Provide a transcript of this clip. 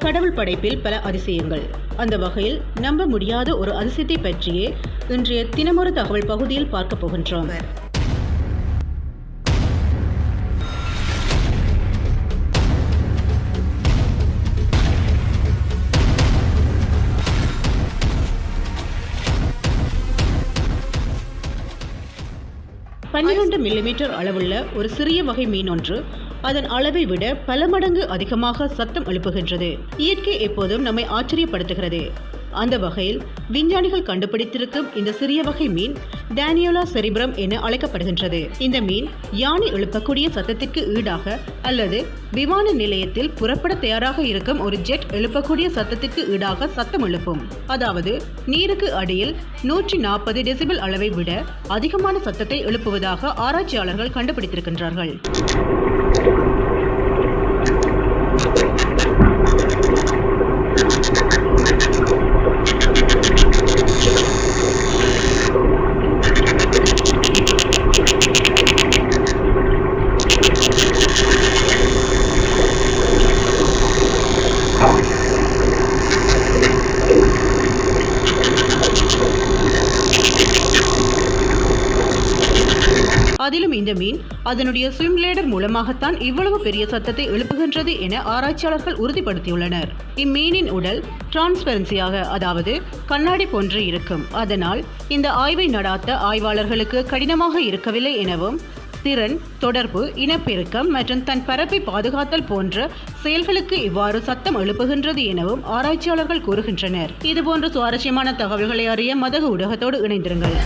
கடவுள் படைப்பில் பல அதிசயங்கள். அந்த வகையில் நம்ப முடியாத ஒரு அதிசயத்தை பற்றியே இன்றைய தினமொரு தகவல் பகுதியில் பார்க்க போகின்றோம். பன்னிரண்டு மில்லிமீட்டர் அளவுள்ள ஒரு சிறிய வகை மீன் ஒன்று அதன் அளவை விட பல மடங்கு அதிகமாக சத்தம் எழுப்புகின்றது. இயற்கை எப்போதும் நம்மை ஆச்சரியப்படுத்துகிறது. அந்த வகையில் விஞ்ஞானிகள் கண்டுபிடித்திருக்கும் இந்த சிறிய வகை மீன் டேனியோலா செரிபிரம் என அழைக்கப்படுகின்றது. இந்த மீன் யானை எழுப்பக்கூடிய சத்தத்திற்கு ஈடாக அல்லது விமான நிலையத்தில் புறப்பட தயாராக இருக்கும் ஒரு ஜெட் எழுப்பக்கூடிய சத்தத்திற்கு ஈடாக சத்தம் எழுப்பும். அதாவது நீருக்கு அடியில் நூற்றி நாற்பது டெசிபிள் அளவை விட அதிகமான சத்தத்தை எழுப்புவதாக ஆராய்ச்சியாளர்கள் கண்டுபிடித்திருக்கின்றார்கள். அதிலும் இந்த மீன் அதனுடைய ஸ்விம்லேடர் மூலமாகத்தான் இவ்வளவு பெரிய சத்தத்தை எழுப்புகின்றது என ஆராய்ச்சியாளர்கள் உறுதிப்படுத்தியுள்ளனர். இம்மீனின் உடல் டிரான்ஸ்பரன்சியாக அதாவது கண்ணாடி போன்று இருக்கும். அதனால் இந்த ஆய்வை நடாத்த ஆய்வாளர்களுக்கு கடினமாக இருக்கவில்லை எனவும் திறன் தொடர்பு இனப்பெருக்கம் மற்றும் தன் பரப்பை பாதுகாத்தல் போன்ற செயல்களுக்கு இவ்வாறு சத்தம் எழுப்புகின்றது எனவும் ஆராய்ச்சியாளர்கள் கூறுகின்றனர். இதுபோன்ற சுவாரஸ்யமான தகவல்களை அறிய மதகு ஊடகத்தோடு இணைந்திருங்கள்.